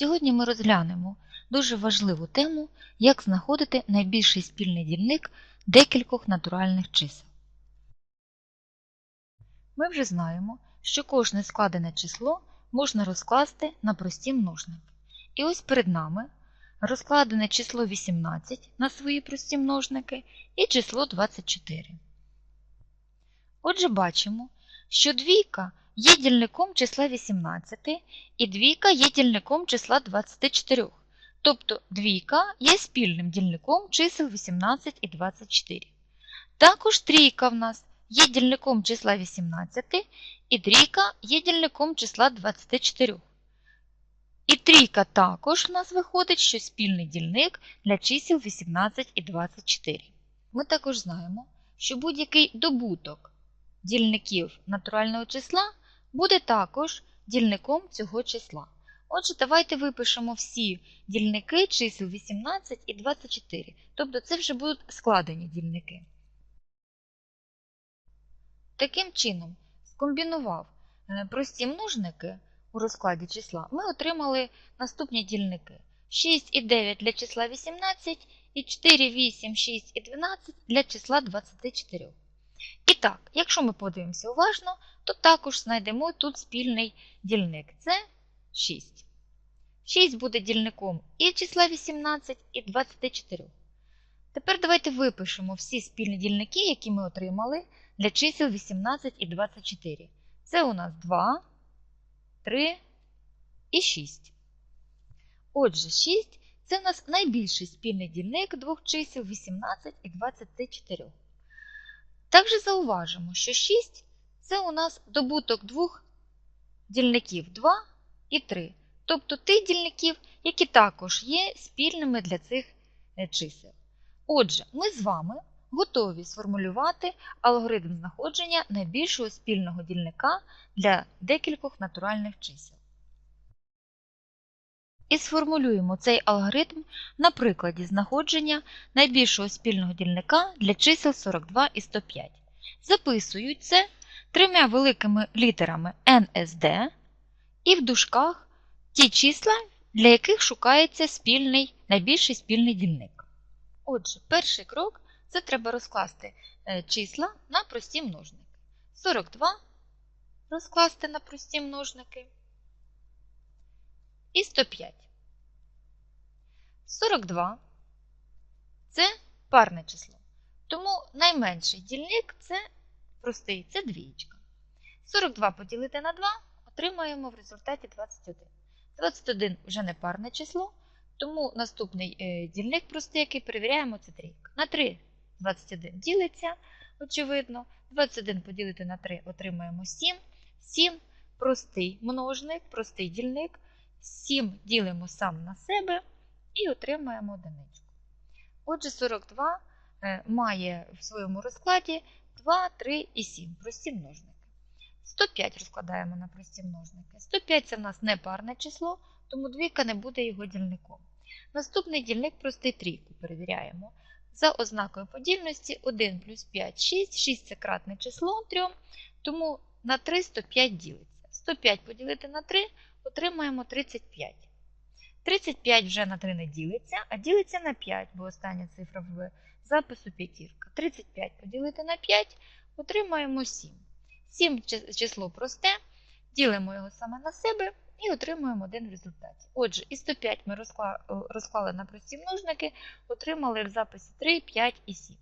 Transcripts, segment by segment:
Сьогодні ми розглянемо дуже важливу тему, як знаходити найбільший спільний дільник декількох натуральних чисел. Ми вже знаємо, що кожне складене число можна розкласти на прості множники. І ось перед нами розкладене число 18 на свої прості множники і число 24. Отже, бачимо, що двійка є дільником числа 18 і двійка є дільником числа 24. Тобто двійка є спільним дільником чисел 18 і 24. Також трійка в нас є дільником числа 18 і трійка є дільником числа 24. І трійка також в нас виходить, що спільний дільник для чисел 18 і 24. Ми також знаємо, що будь-який добуток дільників натурального числа буде також дільником цього числа. Отже, давайте випишемо всі дільники чисел 18 і 24. Тобто це вже будуть складені дільники. Таким чином, скомбінував е, прості множники у розкладі числа, ми отримали наступні дільники. 6 і 9 для числа 18 і 4, 8, 6 і 12 для числа 24. І так, якщо ми подивимося уважно, то також знайдемо тут спільний дільник. Це 6. 6 буде дільником і числа 18, і 24. Тепер давайте випишемо всі спільні дільники, які ми отримали для чисел 18 і 24. Це у нас 2, 3 і 6. Отже, 6 це у нас найбільший спільний дільник двох чисел 18 і 24. Також зауважимо, що 6 це у нас добуток двох дільників 2 і 3. Тобто тих дільників, які також є спільними для цих чисел. Отже, ми з вами готові сформулювати алгоритм знаходження найбільшого спільного дільника для декількох натуральних чисел. І сформулюємо цей алгоритм на прикладі знаходження найбільшого спільного дільника для чисел 42 і 105. Записують це трьома великими літерами NSD і в дужках ті числа, для яких шукається спільний, найбільший спільний дільник. Отже, перший крок це треба розкласти числа на прості множники. 42 розкласти на прості множники і 105. 42 це парне число. Тому найменший дільник це простий, це двієчка. 42 поділити на 2 отримаємо в результаті 21. 21 вже не парне число, тому наступний дільник простий, який перевіряємо, це трійка. На 3 21 ділиться, очевидно. 21 поділити на 3 отримаємо 7. 7 простий множник, простий дільник. 7 ділимо сам на себе і отримаємо одиничку. Отже, 42 має в своєму розкладі 2, 3 і 7 прості множники. 105 розкладаємо на прості множники. 105 це в нас не парне число, тому двійка не буде його дільником. Наступний дільник простий трійку перевіряємо. За ознакою подільності 1 плюс 5 6. 6 це кратне число 3, тому на 3 105 ділиться. 105 поділити на 3 отримаємо 35. 35 вже на 3 не ділиться, а ділиться на 5, бо остання цифра в запису п'ятірка. 35 поділити на 5 отримаємо 7. 7 число просте, ділимо його саме на себе і отримуємо один в результаті. Отже, і 105 ми розклали на прості множники, отримали в записі 3, 5 і 7.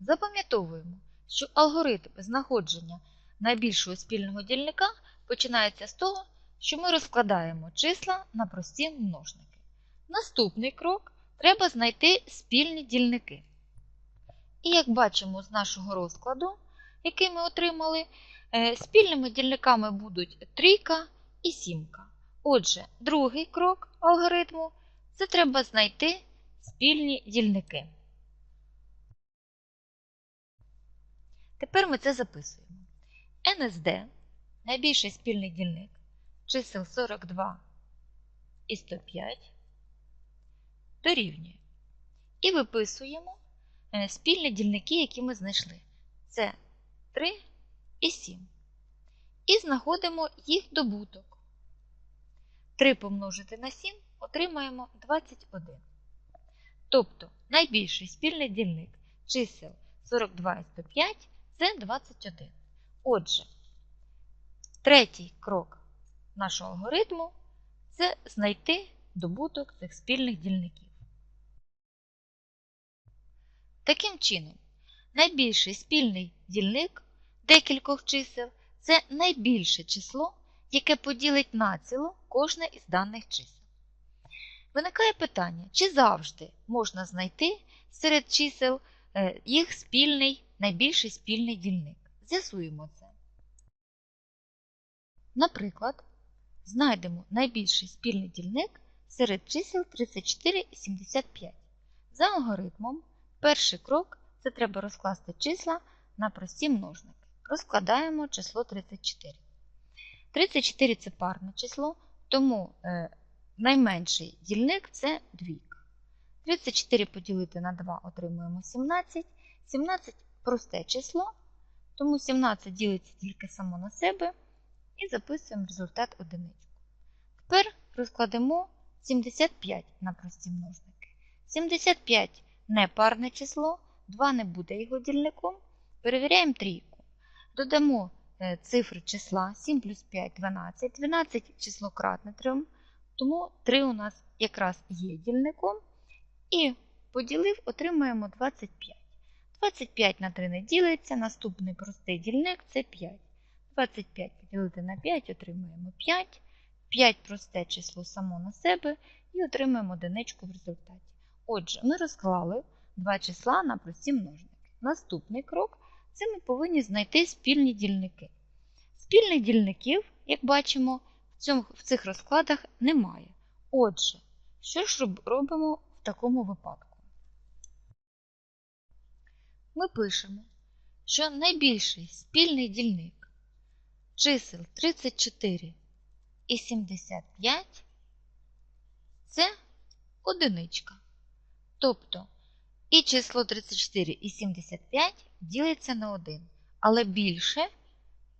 Запам'ятовуємо, що алгоритм знаходження найбільшого спільного дільника починається з того, що ми розкладаємо числа на прості множники. Наступний крок треба знайти спільні дільники. І як бачимо з нашого розкладу, який ми отримали, спільними дільниками будуть трійка і сімка. Отже, другий крок алгоритму це треба знайти спільні дільники. Тепер ми це записуємо. НСД найбільший спільний дільник чисел 42 і 105 дорівнює. І виписуємо спільні дільники, які ми знайшли. Це 3 і 7. І знаходимо їх добуток. 3 помножити на 7 отримаємо 21. Тобто найбільший спільний дільник чисел 42 і 105 це 21. Отже, третій крок нашого алгоритму це знайти добуток цих спільних дільників. Таким чином, найбільший спільний дільник декількох чисел це найбільше число, яке поділить націло кожне із даних чисел. Виникає питання, чи завжди можна знайти серед чисел е, їх спільний, найбільший спільний дільник. З'ясуємо це. Наприклад, знайдемо найбільший спільний дільник серед чисел 34 і 75. За алгоритмом, перший крок це треба розкласти числа на прості множники. Розкладаємо число 34. 34 це парне число, тому е, найменший дільник це двійка. 34 поділити на 2 отримуємо 17. 17 просте число, тому 17 ділиться тільки само на себе і записуємо результат одиничку. Тепер розкладемо 75 на прості множники. 75 не парне число, 2 не буде його дільником. Перевіряємо трійку. Додамо е, цифри числа 7 плюс 5 12. 12 число кратне 3, тому 3 у нас якраз є дільником. І поділив, отримаємо 25. 25 на 3 не ділиться, наступний простий дільник це 5. 25 поділити на 5 отримаємо 5. 5 просте число само на себе і отримаємо одиничку в результаті. Отже, ми розклали два числа на прості множники. Наступний крок це ми повинні знайти спільні дільники. Спільних дільників, як бачимо, в, цьому, в цих розкладах немає. Отже, що ж робимо в такому випадку? Ми пишемо, що найбільший спільний дільник чисел 34 і 75 це одиничка. Тобто і число 34 і 75 ділиться на 1, але більше,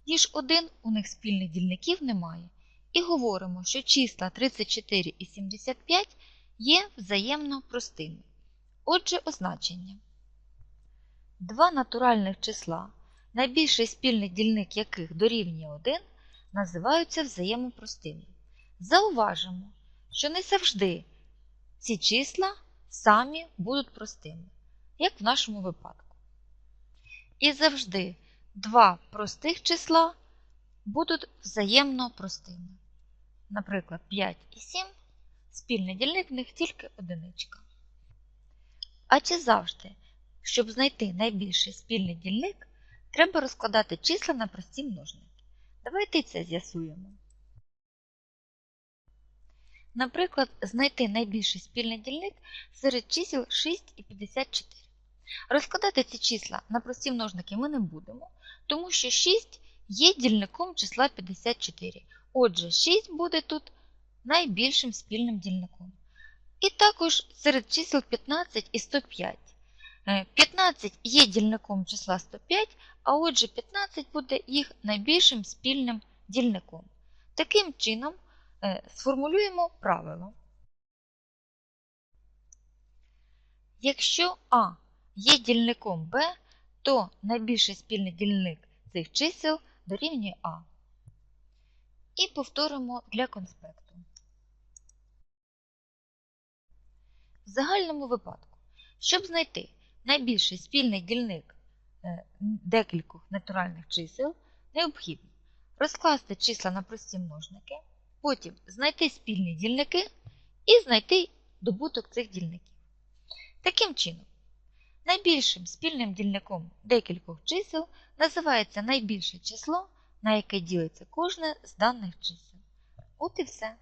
ніж 1 у них спільних дільників немає. І говоримо, що числа 34 і 75 є взаємно простими. Отже, означення. Два натуральних числа, найбільший спільний дільник яких дорівнює 1, називаються взаємопростими. Зауважимо, що не завжди ці числа самі будуть простими, як в нашому випадку. І завжди два простих числа будуть взаємно простими. Наприклад, 5 і 7 спільний дільник в них тільки одиничка. А чи завжди, щоб знайти найбільший спільний дільник, треба розкладати числа на прості множники. Давайте це з'ясуємо. Наприклад, знайти найбільший спільний дільник серед чисел 6 і 54. Розкладати ці числа на прості множники ми не будемо, тому що 6 є дільником числа 54. Отже, 6 буде тут найбільшим спільним дільником. І також серед чисел 15 і 105. 15 є дільником числа 105, а отже 15 буде їх найбільшим спільним дільником. Таким чином, е, сформулюємо правило. Якщо А є дільником Б, то найбільший спільний дільник цих чисел дорівнює А. І повторимо для конспекту. В загальному випадку, щоб знайти найбільший спільний дільник е, декількох натуральних чисел, необхідно розкласти числа на прості множники, потім знайти спільні дільники і знайти добуток цих дільників. Таким чином, найбільшим спільним дільником декількох чисел називається найбільше число, на яке ділиться кожне з даних чисел. От і все.